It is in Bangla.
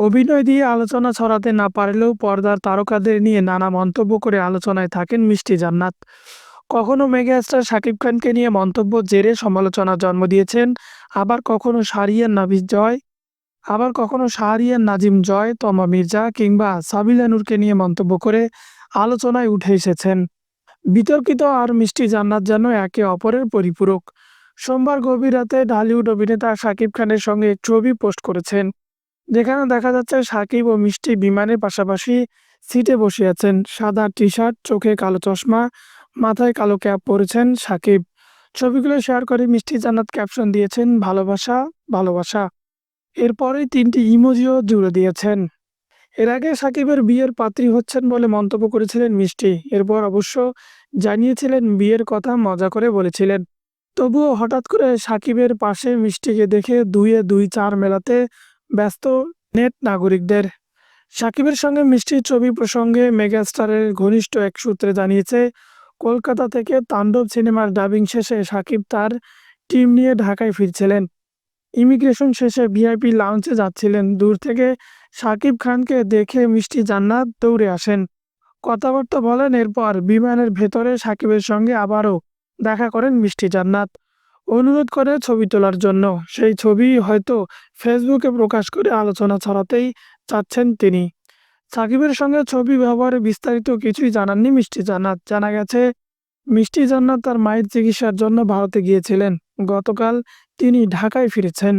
অভিনয় দিয়ে আলোচনা ছড়াতে না পারলেও পর্দার তারকাদের নিয়ে নানা মন্তব্য করে আলোচনায় থাকেন মিষ্টি জান্নাত। কখনো মেগাস্টার শাকিব খানকে নিয়ে মন্তব্য জেরে সমালোচনার জন্ম দিয়েছেন, আবার কখনো শাহরিয়ার নাবিজ জয়, আবার কখনো শাহরিয়ার নাজিম জয়, তমা মির্জা কিংবা সাবিলা নূরকে নিয়ে মন্তব্য করে আলোচনায় উঠে এসেছেন। বিতর্কিত আর মিষ্টি জান্নাত যেন একে অপরের পরিপূরক। সোমবার গভীর রাতে ঢালিউড অভিনেতা শাকিব খানের সঙ্গে ছবি পোস্ট করেছেন। যেখানে দেখা যাচ্ছে সাকিব ও মিষ্টি বিমানের পাশাপাশি সিটে বসে আছেন। সাদা টি শার্ট চোখে কালো চশমা, মাথায় কালো ক্যাপ পরেছেন সাকিব। ছবিগুলো শেয়ার করে মিষ্টি জান্নাত ক্যাপশন দিয়েছেন, ভালোবাসা ভালোবাসা। এরপরেই তিনটি ইমোজিও জুড়ে দিয়েছেন। এর আগে সাকিবের বিয়ের পাত্রী হচ্ছেন বলে মন্তব্য করেছিলেন মিষ্টি। এরপর অবশ্য জানিয়েছিলেন বিয়ের কথা মজা করে বলেছিলেন। তবুও হঠাৎ করে সাকিবের পাশে মিষ্টিকে দেখে দুইয়ে দুই চার মেলাতে ব্যস্ত নেট নাগরিকদের। সাকিবের সঙ্গে মিষ্টির ছবি প্রসঙ্গে মেগাস্টারের ঘনিষ্ঠ এক সূত্রে জানিয়েছে, কলকাতা থেকে তাণ্ডব সিনেমার ডাবিং শেষে সাকিব তার টিম নিয়ে ঢাকায় ফিরছিলেন। ইমিগ্রেশন শেষে ভিআইপি লাউঞ্চে যাচ্ছিলেন। দূর থেকে সাকিব খানকে দেখে মিষ্টি জান্নাত দৌড়ে আসেন। কথাবার্তা বলেন, এরপর বিমানের ভেতরে সাকিবের সঙ্গে আবারও দেখা করেন মিষ্টি জান্নাত। অনুরোধ করে ছবি তোলার জন্য। সেই ছবি হয়তো ফেসবুকে প্রকাশ করে আলোচনা ছড়াতেই চাচ্ছেন তিনি। সাকিবের সঙ্গে ছবি ব্যবহারে বিস্তারিত কিছুই জানাননি মিষ্টি জান্নাত। জানা গেছে, মিষ্টি জান্নাত তার মায়ের চিকিৎসার জন্য ভারতে গিয়েছিলেন। গতকাল তিনি ঢাকায় ফিরেছেন।